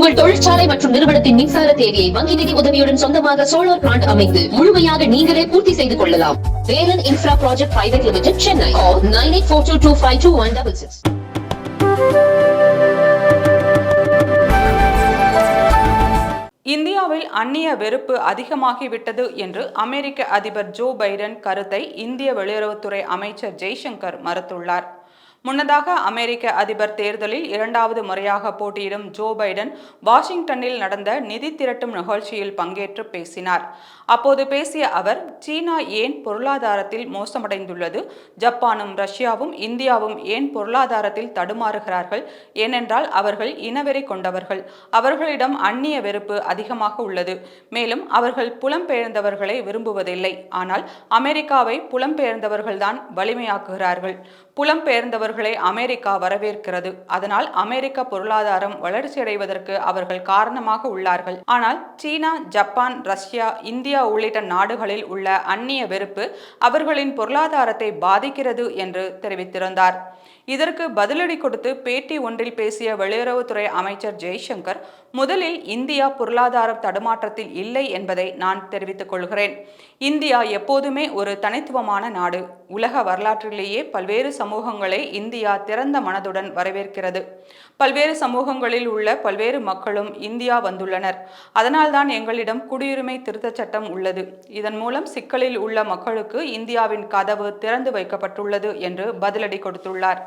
உங்கள் தொழிற்சாலை மற்றும் நிறுவனத்தின் மின்சார தேவையை வங்கி நிதி உதவியுடன் சொந்தமாக சோலார் பிளான்ட் அமைத்து முழுமையாக நீங்களே பூர்த்தி செய்து கொள்ளலாம். Velan infra project private limited Chennai nine eight four two two five two one double six இந்தியாவில் அந்நிய வெறுப்பு அதிகமாகிவிட்டது என்று அமெரிக்க அதிபர் ஜோ பைடன் கருத்தை இந்திய வெளியுறவுத்துறை அமைச்சர் ஜெய்சங்கர் மறுத்துள்ளார். முன்னதாக அமெரிக்க அதிபர் தேர்தலில் இரண்டாவது முறையாக போட்டியிடும் ஜோ பைடன் வாஷிங்டனில் நடந்த நிதி திரட்டும் நிகழ்ச்சியில் பங்கேற்று பேசினார். அப்போது பேசிய அவர் சீனா ஏன் பொருளாதாரத்தில் மோசமடைந்துள்ளது? ஜப்பானும் ரஷ்யாவும் இந்தியாவும் ஏன் பொருளாதாரத்தில் தடுமாறுகிறார்கள்? ஏனென்றால் அவர்கள் இனவெறி கொண்டவர்கள். அவர்களிடம் அந்நிய வெறுப்பு அதிகமாக உள்ளது. மேலும் அவர்கள் புலம்பெயர்ந்தவர்களை விரும்புவதில்லை. ஆனால் அமெரிக்காவை புலம்பெயர்ந்தவர்கள்தான் வலிமையாக்குகிறார்கள். அவர்களை அமெரிக்கா வரவேற்கிறது. அதனால் அமெரிக்க பொருளாதாரம் வளர்ச்சியடைவதற்கு அவர்கள் காரணமாக உள்ளார்கள். ஆனால் சீனா ஜப்பான் ரஷ்யா இந்தியா உள்ளிட்ட நாடுகளில் உள்ள அந்நிய வெறுப்பு அவர்களின் பொருளாதாரத்தை பாதிக்கிறது என்று தெரிவித்திருந்தார். இதற்கு பதிலடி கொடுத்து பேட்டி ஒன்றில் பேசிய வெளியுறவுத்துறை அமைச்சர் ஜெய்சங்கர் முதலில் இந்தியா பொருளாதார தடுமாற்றத்தில் இல்லை என்பதை நான் தெரிவித்துக் கொள்கிறேன். இந்தியா எப்போதுமே ஒரு தனித்துவமான நாடு. உலக வரலாற்றிலேயே பல்வேறு சமூகங்களை இந்தியா திறந்த மனதுடன் வரவேற்கிறது. பல்வேறு சமூகங்களில் உள்ள பல்வேறு மக்களும் இந்தியா வந்துள்ளனர். அதனால்தான் எங்களிடம் குடியுரிமை திருத்தச் சட்டம் உள்ளது. இதன் மூலம் சிக்கலில் உள்ள மக்களுக்கு இந்தியாவின் கதவு திறந்து வைக்கப்பட்டுள்ளது என்று பதிலடி கொடுத்துள்ளார்.